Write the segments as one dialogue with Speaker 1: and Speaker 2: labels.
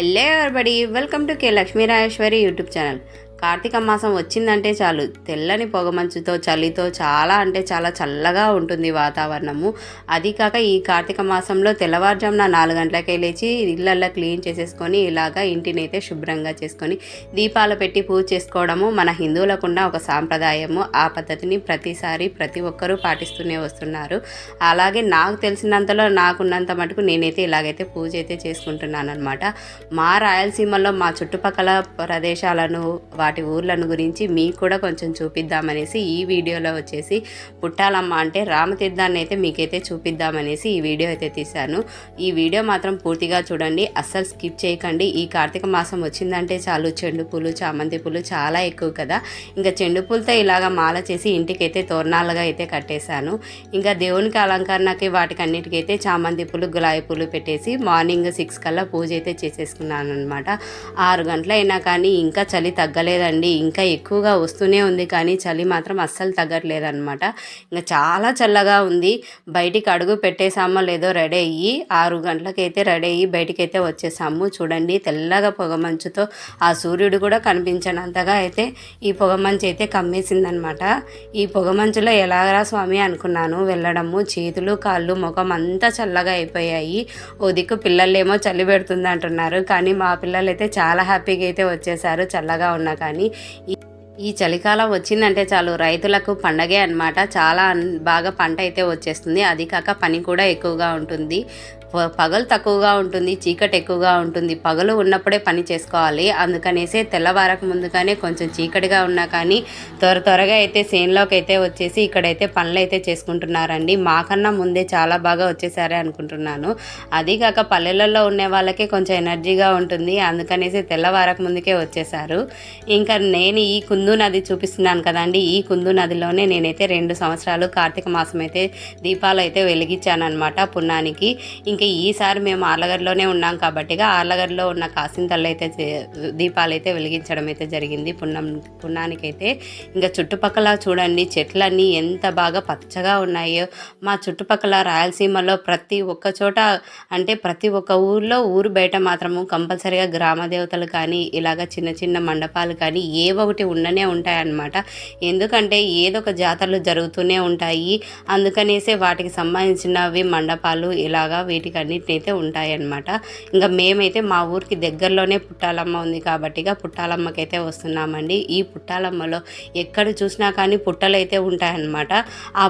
Speaker 1: Hello everybody welcome to K Lakshmi Rayeshwari YouTube channel. Karthika మాసం వచ్చిందంటే చాలు. తెల్లని పొగమంచుతో చలితో చాలా అంటే చాలా చల్లగా ఉంటుంది వాతావరణము. అది కాక ఈ కార్తీక మాసంలో తెల్లవారుజామున నాలుగు గంటలకే లేచి ఇళ్ళల్లో క్లీన్ చేసేసుకొని ఇలాగా ఇంటిని అయితే శుభ్రంగా చేసుకొని దీపాలు పెట్టి పూజ చేసుకోవడము మన హిందువులకున్న ఒక సాంప్రదాయము. ఆ పద్ధతిని ప్రతిసారి ప్రతి ఒక్కరూ పాటిస్తూనే వస్తున్నారు. అలాగే నాకు తెలిసినంతలో నాకున్నంత మటుకు నేనైతే ఇలాగైతే పూజ అయితే చేసుకుంటున్నాను అనమాట మా రాయలసీమలో మా చుట్టుపక్కల ప్రదేశాలను వాటి ఊర్లను గురించి మీకు కూడా కొంచెం చూపిద్దామనేసి ఈ వీడియోలో వచ్చేసి పుట్టాలమ్మ అంటే రామతీర్థాన్ని అయితే మీకైతే చూపిద్దామనేసి ఈ వీడియో అయితే తీశాను. ఈ వీడియో మాత్రం పూర్తిగా చూడండి. అస్సలు స్కిప్ చేయకండి. ఈ కార్తీక మాసం వచ్చిందంటే చాలు. చెండు పూలు చామంతి పూలు చాలా ఎక్కువ కదా. ఇంకా చెండు పూలతో ఇలాగ మాల చేసి ఇంటికైతే తోరణాలుగా అయితే కట్టేశాను. ఇంకా దేవునికి అలంకరణకి వాటికి అన్నిటికైతే చామంతి పూలు గులాబీ పూలు పెట్టేసి మార్నింగ్ సిక్స్ కల్లా పూజ అయితే చేసేసుకున్నాను అనమాట ఆరు గంటలు అయినా కానీ ఇంకా చలి తగ్గలేదు. తగ్గలేదండి ఇంకా ఎక్కువగా వస్తూనే ఉంది. కానీ చలి మాత్రం అస్సలు తగ్గట్లేదనమాట ఇంకా చాలా చల్లగా ఉంది. బయటికి అడుగు పెట్టేసామో లేదో రెడీ అయ్యి ఆరు గంటలకైతే రెడీ అయ్యి బయటికైతే వచ్చేసాము. చూడండి తెల్లగా పొగమంచుతో ఆ సూర్యుడు కూడా కనిపించనంతగా అయితే ఈ పొగమంచు అయితే కమ్మేసిందనమాట ఈ పొగమంచులో ఎలాగరా స్వామి అనుకున్నాను. వెళ్ళడము చేతులు కాళ్ళు ముఖం అంతా చల్లగా అయిపోయాయి. ఓ దిక్కు పిల్లలేమో చలి పెడుతుంది అంటున్నారు. కానీ మా పిల్లలు అయితే చాలా హ్యాపీగా అయితే వచ్చేసారు చల్లగా ఉన్నా కానీ. ఈ- ఈ చలికాలం వచ్చిందంటే చాలు. రైతులకు పండగే అన్నమాట. చాలా బాగా పంట అయితే వచ్చేస్తుంది. అది కాక పని కూడా ఎక్కువగా ఉంటుంది. పగలు తక్కువగా ఉంటుంది చీకటి ఎక్కువగా ఉంటుంది. పగలు ఉన్నప్పుడే పని చేసుకోవాలి. అందుకనేసే తెల్లవారక ముందుగానే కొంచెం చీకటిగా ఉన్నా కానీ త్వర త్వరగా అయితే సేన్లోకి అయితే వచ్చేసి ఇక్కడైతే పనులు అయితే చేసుకుంటున్నారండి. మాకన్నా ముందే చాలా బాగా వచ్చేసారే అనుకుంటున్నాను. అది కాక పల్లెలలో ఉండే వాళ్ళకే కొంచెం ఎనర్జీగా ఉంటుంది. అందుకనేసి తెల్లవారక ముందుకే వచ్చేసారు. ఇంకా నేను ఈ కుందు నది చూపిస్తున్నాను కదండి. ఈ కుందు నదిలోనే నేనైతే రెండు సంవత్సరాలు కార్తీక మాసం అయితే దీపాలు అయితే వెలిగించాను అనమాట పున్నానికి. ఇంకా ఈసారి మేము ఆర్లగడ్డలోనే ఉన్నాం కాబట్టి ఆర్లగడ్డలో ఉన్న కాసింతలు అయితే దీపాలు అయితే వెలిగించడం అయితే జరిగింది. పున్నం పున్నానికైతే ఇంకా చుట్టుపక్కల చూడండి చెట్లన్నీ ఎంత బాగా పచ్చగా ఉన్నాయో. మా చుట్టుపక్కల రాయలసీమలో ప్రతి ఒక్క చోట అంటే ప్రతి ఒక్క ఊర్లో ఊరు బయట మాత్రము కంపల్సరీగా గ్రామ దేవతలు కానీ ఇలాగ చిన్న చిన్న మండపాలు కానీ ఏ ఒకటి ఉండనే ఉంటాయన్నమాట. ఎందుకంటే ఏదో ఒక జాతరలు జరుగుతూనే ఉంటాయి. అందుకనేసే వాటికి సంబంధించినవి మండపాలు ఇలాగా వీటి వీటికి అన్నిటినైతే ఉంటాయన్నమాట. ఇంకా మేమైతే మా ఊరికి దగ్గరలోనే పుట్టాలమ్మ ఉంది కాబట్టి ఇక పుట్టాలమ్మకైతే వస్తున్నామండి. ఈ పుట్టాలమ్మలో ఎక్కడ చూసినా కానీ పుట్టలైతే ఉంటాయన్నమాట. ఆ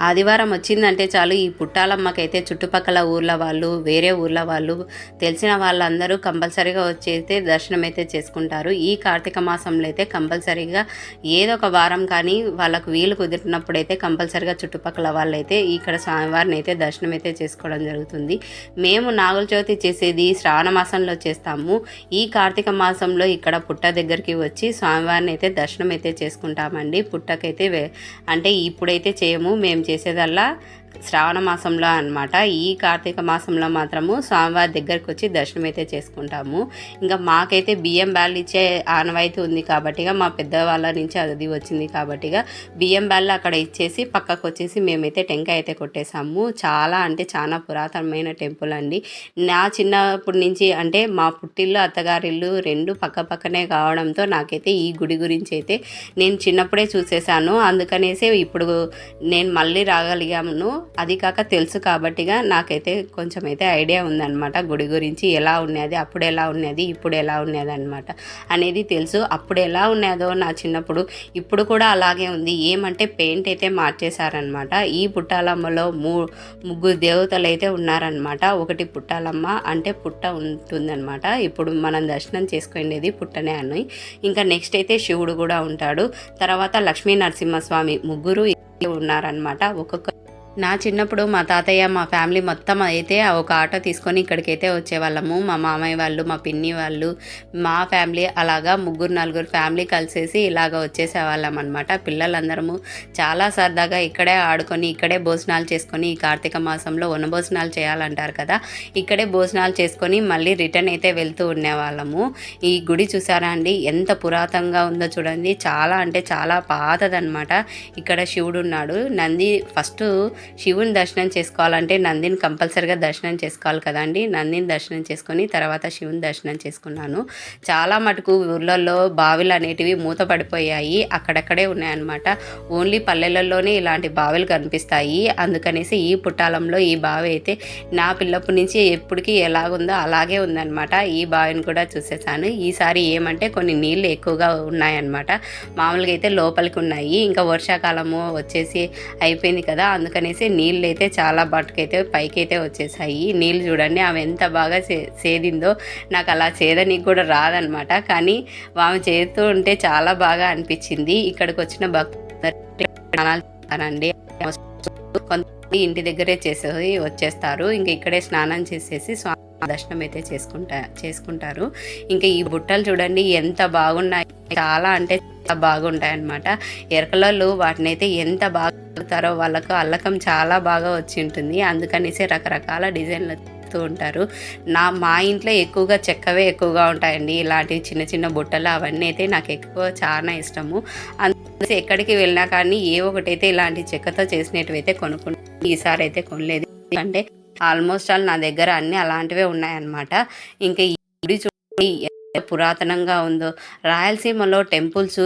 Speaker 1: ఆదివారం వచ్చిందంటే చాలు. ఈ పుట్టాలమ్మకైతే చుట్టుపక్కల ఊర్ల వాళ్ళు వేరే ఊర్ల వాళ్ళు తెలిసిన వాళ్ళందరూ కంపల్సరీగా వచ్చైతే దర్శనం అయితే చేసుకుంటారు. ఈ కార్తీక మాసంలో అయితే కంపల్సరీగా ఏదో ఒక వారం కానీ వాళ్ళకు వీలు కుదిరినప్పుడు అయితే కంపల్సరీగా చుట్టుపక్కల వాళ్ళైతే ఇక్కడ స్వామివారిని అయితే దర్శనం అయితే చేసుకోవడం జరుగుతుంది. మేము నాగుల చవితి చేసేది శ్రావణ మాసంలో చేస్తాము. ఈ కార్తీక మాసంలో ఇక్కడ పుట్ట దగ్గరికి వచ్చి స్వామివారిని అయితే దర్శనం అయితే చేసుకుంటామండి. పుట్టకైతే వే- అంటే ఇప్పుడైతే చేయము. మేము చేసేదల్లా శ్రావణ మాసంలో అనమాట ఈ కార్తీక మాసంలో మాత్రము స్వామివారి దగ్గరికి వచ్చి దర్శనం అయితే చేసుకుంటాము. ఇంకా మాకైతే బియ్యం బ్యాళ్ళు ఇచ్చే ఆనవాయితీ ఉంది కాబట్టి మా పెద్దవాళ్ళ నుంచి అది వచ్చింది కాబట్టి బియ్యం బ్యాళ్ళు అక్కడ ఇచ్చేసి పక్కకు వచ్చేసి మేమైతే టెంకాయ అయితే కొట్టేసాము. చాలా అంటే చాలా పురాతనమైన టెంపుల్ అండి. నా చిన్నప్పటి నుంచి అంటే మా పుట్టిల్లు అత్తగారిల్లు రెండు పక్క పక్కనే కావడంతో నాకైతే ఈ గుడి గురించి అయితే నేను చిన్నప్పుడే చూసేసాను. అందుకనేసే ఇప్పుడు నేను మళ్ళీ రాగలిగాను. అది కాక తెలుసు కాబట్టిగా నాకైతే కొంచెం అయితే ఐడియా ఉందన్నమాట. గుడి గురించి ఎలా ఉన్నది అప్పుడు ఎలా ఉన్నది ఇప్పుడు ఎలా ఉన్నది అనమాట అనేది తెలుసు. అప్పుడు ఎలా ఉన్నదో నా చిన్నప్పుడు ఇప్పుడు కూడా అలాగే ఉంది. ఏమంటే పెయింట్ అయితే మార్చేశారనమాట ఈ పుట్టాలమ్మలో మూ ముగ్గురు దేవతలు అయితే ఉన్నారనమాట ఒకటి పుట్టాలమ్మ అంటే పుట్ట ఉంటుందన్నమాట. ఇప్పుడు మనం దర్శనం చేసుకునేది పుట్టనే అని. ఇంకా నెక్స్ట్ అయితే శివుడు కూడా ఉంటాడు. తర్వాత లక్ష్మీ నరసింహస్వామి ముగ్గురు ఉన్నారనమాట ఒక్కొక్క నా చిన్నప్పుడు మా తాతయ్య మా ఫ్యామిలీ మొత్తం అయితే ఒక ఆటో తీసుకొని ఇక్కడికైతే వచ్చేవాళ్ళము. మా మామయ్య వాళ్ళు మా పిన్ని వాళ్ళు మా ఫ్యామిలీ అలాగా ముగ్గురు నలుగురు ఫ్యామిలీ కలిసేసి ఇలాగ వచ్చేసేవాళ్ళం అనమాట పిల్లలందరము చాలా సరదాగా ఇక్కడే ఆడుకొని ఇక్కడే భోజనాలు చేసుకొని ఈ కార్తీక మాసంలో వనభోజనాలు చేయాలంటారు కదా ఇక్కడే భోజనాలు చేసుకొని మళ్ళీ రిటర్న్ అయితే వెళ్తూ ఉండేవాళ్ళము. ఈ గుడి చూసారా అండి? ఎంత పురాతనంగా ఉందో చూడండి. చాలా అంటే చాలా పాతదనమాట ఇక్కడ శివుడు ఉన్నాడు. నంది ఫస్ట్ శివుని దర్శనం చేసుకోవాలంటే నందిని కంపల్సరిగా దర్శనం చేసుకోవాలి కదండి నందిని దర్శనం చేసుకొని తర్వాత శివుని దర్శనం చేసుకున్నాను. చాలా మటుకు ఊర్లలో బావిలు అనేటివి మూతపడిపోయాయి. అక్కడక్కడే ఉన్నాయన్నమాట. ఓన్లీ పల్లెలలోనే ఇలాంటి బావిలు కనిపిస్తాయి. అందుకనేసి ఈ పుట్టాలంలో ఈ బావి అయితే నా పిల్లప్పటి నుంచి ఎప్పటికీ ఎలాగుందో అలాగే ఉందన్నమాట. ఈ బావిని కూడా చూసేసాను. ఈసారి ఏమంటే కొన్ని నీళ్ళు ఎక్కువగా ఉన్నాయన్నమాట. మామూలుగా అయితే లోపలికి ఉన్నాయి. ఇంకా వర్షాకాలము వచ్చేసి అయిపోయింది కదా. అందుకనేసి నీళ్ళు అయితే చాలా బట్టుకైతే పైకైతే వచ్చేసాయి. నీళ్ళు చూడండి ఆమె ఎంత బాగా సే సేదిందో నాకు అలా సేదనికి కూడా రాదనమాట. కానీ ఆమె చేస్తూ ఉంటే చాలా బాగా అనిపించింది. ఇక్కడికి వచ్చిన భక్తులండి కొంతమంది ఇంటి దగ్గరే చేసేది వచ్చేస్తారు. ఇంకా ఇక్కడే స్నానం చేసేసి స్వామి దర్శనం అయితే చేసుకుంటా చేసుకుంటారు. ఇంకా ఈ బుట్టలు చూడండి ఎంత బాగున్నాయి. చాలా అంటే చాలా బాగుంటాయి అనమాట ఎరకలలో వాటిని అయితే ఎంత బాగా అల్లుతారో వాళ్ళకు అల్లకం చాలా బాగా వచ్చి ఉంటుంది. అందుకనేసి రకరకాల డిజైన్లు ఉంటారు. నా మా ఇంట్లో ఎక్కువగా చెక్కవే ఎక్కువగా ఉంటాయండి. ఇలాంటి చిన్న చిన్న బుట్టలు అవన్నీ అయితే నాకు ఎక్కువ చాలా ఇష్టము. అందుకే ఎక్కడికి వెళ్ళినా కానీ ఏ ఒకటైతే ఇలాంటి చెక్కతో చేసినవి అయితే కొనుక్కుంటాను ఈసారి అయితే కొనలేదు. అంటే ఆల్మోస్ట్ ఆల్ నా దగ్గర అన్ని అలాంటివే ఉన్నాయన్నమాట. ఇంకా ఈ గుడి చూడండి ఎంత పురాతనంగా ఉందో. రాయలసీమలో టెంపుల్స్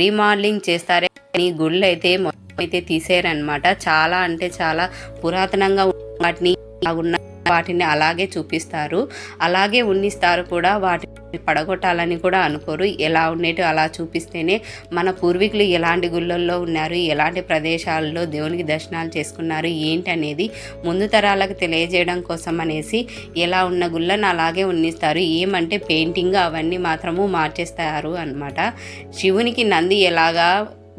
Speaker 1: రీమోడలింగ్ చేస్తారే కానీ గుళ్ళు అయితే అయితే తీసేయరనమాట చాలా అంటే చాలా పురాతనంగా వాటిని ఉన్న వాటిని అలాగే చూపిస్తారు. అలాగే ఉన్నిస్తారు కూడా వాటిని పడగొట్టాలని కూడా అనుకోరు. ఎలా ఉండేటి అలా చూపిస్తేనే మన పూర్వీకులు ఎలాంటి గుళ్ళల్లో ఉన్నారు ఎలాంటి ప్రదేశాల్లో దేవునికి దర్శనాలు చేసుకున్నారు ఏంటి అనేది ముందు తరాలకు తెలియజేయడం కోసం అనేసి ఎలా ఉన్న గుళ్ళను అలాగే ఉన్నిస్తారు. ఏమంటే పెయింటింగ్ అవన్నీ మాత్రము మార్చేస్తారు అనమాట శివునికి నంది ఎలాగా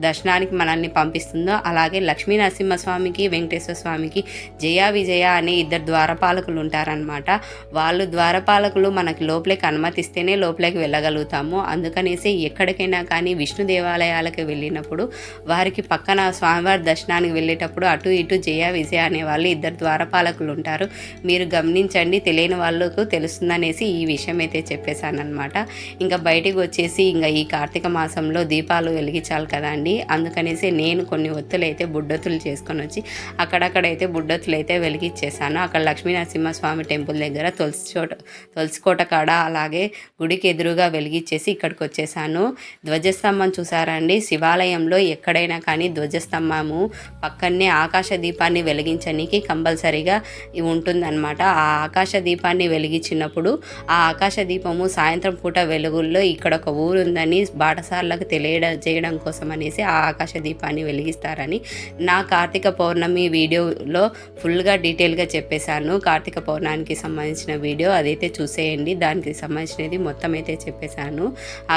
Speaker 1: దర్శనానికి మనల్ని పంపిస్తుందో అలాగే లక్ష్మీ నరసింహస్వామికి వెంకటేశ్వర స్వామికి జయ విజయ అనే ఇద్దరు ద్వారపాలకులు ఉంటారనమాట వాళ్ళు ద్వారపాలకులు మనకి లోపలికి అనుమతిస్తేనే లోపలికి వెళ్ళగలుగుతాము. అందుకనేసి ఎక్కడికైనా కానీ విష్ణు దేవాలయాలకు వెళ్ళినప్పుడు వారికి పక్కన స్వామివారి దర్శనానికి వెళ్ళేటప్పుడు అటు ఇటు జయ విజయ అనే వాళ్ళు ఇద్దరు ద్వారపాలకులు ఉంటారు. మీరు గమనించండి తెలియని వాళ్ళకు తెలుస్తుందనేసి ఈ విషయం అయితే చెప్పేశానమాట ఇంకా బయటికి వచ్చేసి ఇంకా ఈ కార్తీక మాసంలో దీపాలు వెలిగించాలి కదా అండి. అందుకనేసి నేను కొన్ని ఒత్తులు అయితే బుడ్డొత్తులు చేసుకొని వచ్చి అక్కడక్కడైతే బుడ్డొత్తులు అయితే వెలిగించేసాను అక్కడ లక్ష్మీనరసింహస్వామి టెంపుల్ దగ్గర తులసి చోట తులసి కోట కాడ అలాగే గుడికి ఎదురుగా వెలిగించేసి ఇక్కడికి వచ్చేసాను ధ్వజస్తంభం చూసారా అండి శివాలయంలో ఎక్కడైనా కానీ ధ్వజస్తంభము పక్కనే ఆకాశ దీపాన్ని వెలిగించడానికి కంపల్సరీగా ఉంటుందన్నమాట. ఆ ఆకాశ దీపాన్ని వెలిగించినప్పుడు ఆ ఆకాశ దీపము సాయంత్రం పూట వెలుగుల్లో ఇక్కడ ఒక ఊరు ఉందని బాటసార్లకు తెలియడం చేయడం కోసం అనేసి ఆ ఆకాశ దీపాన్ని వెలిగిస్తారని నా కార్తీక పౌర్ణమి వీడియోలో ఫుల్గా డీటెయిల్గా చెప్పేశాను. కార్తీక పౌర్ణానికి సంబంధించిన వీడియో అదైతే చూసేయండి. దానికి సంబంధించినది మొత్తం అయితే చెప్పేశాను.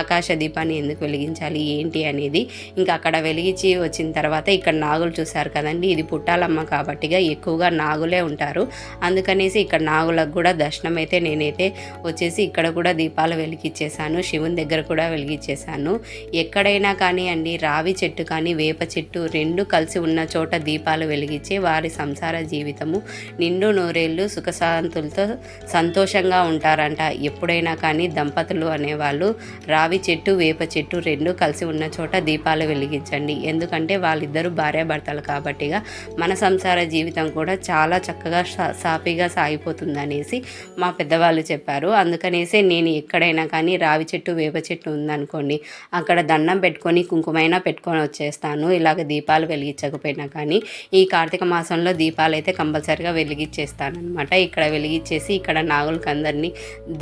Speaker 1: ఆకాశ దీపాన్ని ఎందుకు వెలిగించాలి? ఏంటి అనేది. ఇంకా అక్కడ వెలిగించి వచ్చిన తర్వాత ఇక్కడ నాగులు చూశారు కదండి. ఇది పుట్టాలమ్మ కాబట్టిగా ఎక్కువగా నాగులే ఉంటారు. అందుకనేసి ఇక్కడ నాగులకు కూడా దర్శనం అయితే నేనైతే వచ్చేసి ఇక్కడ కూడా దీపాలు వెలిగించేశాను. శివుని దగ్గర కూడా వెలిగించేశాను. ఎక్కడైనా కానీ అండి రావి చెట్టు కానీ వేప చెట్టు రెండు కలిసి ఉన్న చోట దీపాలు వెలిగించే వారి సంసార జీవితము. నిండు నూరేళ్ళు సుఖశాంతులతో సంతోషంగా ఉంటారంట. ఎప్పుడైనా కానీ దంపతులు అనేవాళ్ళు రావి చెట్టు వేప చెట్టు రెండు కలిసి ఉన్న చోట దీపాలు వెలిగించండి. ఎందుకంటే వాళ్ళిద్దరూ భార్యాభర్తలు కాబట్టిగా మన సంసార జీవితం కూడా చాలా చక్కగా సాఫీగా సాగిపోతుందనేసి మా పెద్దవాళ్ళు చెప్పారు. అందుకనేసి నేను ఎక్కడైనా కానీ రావి చెట్టు వేప చెట్టు ఉందనుకోండి అక్కడ దండం పెట్టుకొని కుంకుమైనా పెట్టుకొని వచ్చేస్తాను. ఇలాగ దీపాలు వెలిగించకపోయినా కానీ ఈ కార్తీక మాసంలో దీపాలు అయితే కంపల్సరిగా వెలిగించేస్తాను అనమాట ఇక్కడ వెలిగించేసి ఇక్కడ నాగులకి అందరినీ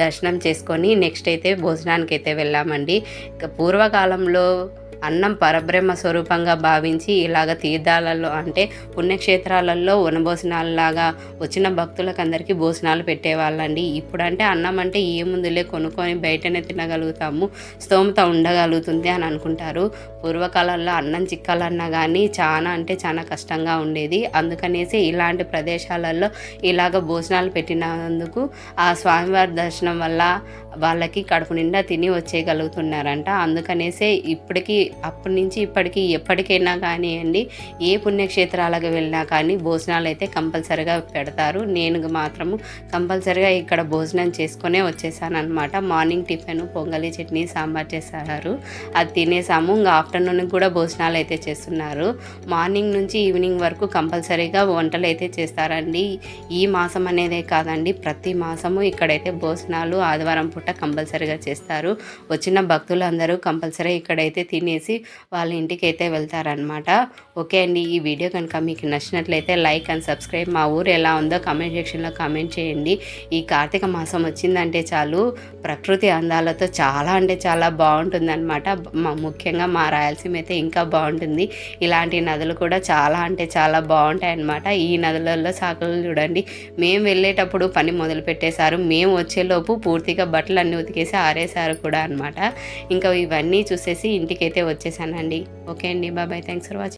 Speaker 1: దర్శనం చేసుకొని నెక్స్ట్ అయితే భోజనానికి అయితే వెళ్ళామండి. ఇక పూర్వకాలంలో అన్నం పరబ్రహ్మ స్వరూపంగా భావించి ఇలాగ తీర్థాలలో అంటే పుణ్యక్షేత్రాలలో వనభోజనాలలాగా వచ్చిన భక్తులకు అందరికీ భోజనాలు పెట్టేవాళ్ళండి. ఇప్పుడంటే అన్నం అంటే ఏముందులే కొనుక్కొని బయటనే తినగలుగుతాము స్తోమత ఉండగలుగుతుంది అని అనుకుంటారు. పూర్వకాలంలో అన్నం చిక్కాలన్నా కానీ చాలా అంటే చాలా కష్టంగా ఉండేది. అందుకనేసి ఇలాంటి ప్రదేశాలలో ఇలాగ భోజనాలు పెట్టినందుకు ఆ స్వామివారి దర్శనం వల్ల వాళ్ళకి కడుపు నిండా తిని వచ్చేయగలుగుతున్నారంట. అందుకనేసే ఇప్పటికీ అప్పటి నుంచి ఇప్పటికీ ఎప్పటికైనా కానివ్వండి ఏ పుణ్యక్షేత్రాలకు వెళ్ళినా కానీ భోజనాలు అయితే కంపల్సరిగా పెడతారు. నేను మాత్రము కంపల్సరిగా ఇక్కడ భోజనం చేసుకునే వచ్చేసానమాట మార్నింగ్ టిఫిన్ పొంగలి చట్నీ సాంబార్ చేశారు. అది తినేసాము. ఇంకా ఆఫ్టర్నూన్ కూడా భోజనాలు అయితే చేస్తున్నారు. మార్నింగ్ నుంచి ఈవినింగ్ వరకు కంపల్సరీగా వంటలు అయితే చేస్తారండి. ఈ మాసం అనేదే కాదండి. ప్రతి మాసము ఇక్కడైతే భోజనాలు ఆదివారం పూట కంపల్సరీగా చేస్తారు. వచ్చిన భక్తులు అందరూ కంపల్సరీ ఇక్కడైతే తినేసి వాళ్ళ ఇంటికి అయితే వెళ్తారనమాట ఓకే అండి ఈ వీడియో కనుక మీకు నచ్చినట్లయితే లైక్ అండ్ సబ్స్క్రైబ్. మా ఊరు ఎలా ఉందో కమెంట్ సెక్షన్లో కామెంట్ చేయండి. ఈ కార్తీక మాసం వచ్చిందంటే చాలు ప్రకృతి అందాలతో చాలా అంటే చాలా బాగుంటుందన్నమాట. మా ముఖ్యంగా మా రాయలసీమ అయితే ఇంకా బాగుంటుంది. ఇలాంటి నదులు కూడా చాలా అంటే చాలా బాగుంటాయి అన్నమాట ఈ నదులలో సాకులు చూడండి. మేము వెళ్ళేటప్పుడు పని మొదలు పెట్టేశారు మేము వచ్చేలోపు పూర్తిగా బట్టలు అన్నీ ఉతికేసి ఆరేశారు కూడా అనమాట ఇంకా ఇవన్నీ చూసేసి ఇంటికైతే వచ్చేసానండి. ఓకే అండి. బాబాయ్ థ్యాంక్స్ ఫర్ వాచింగ్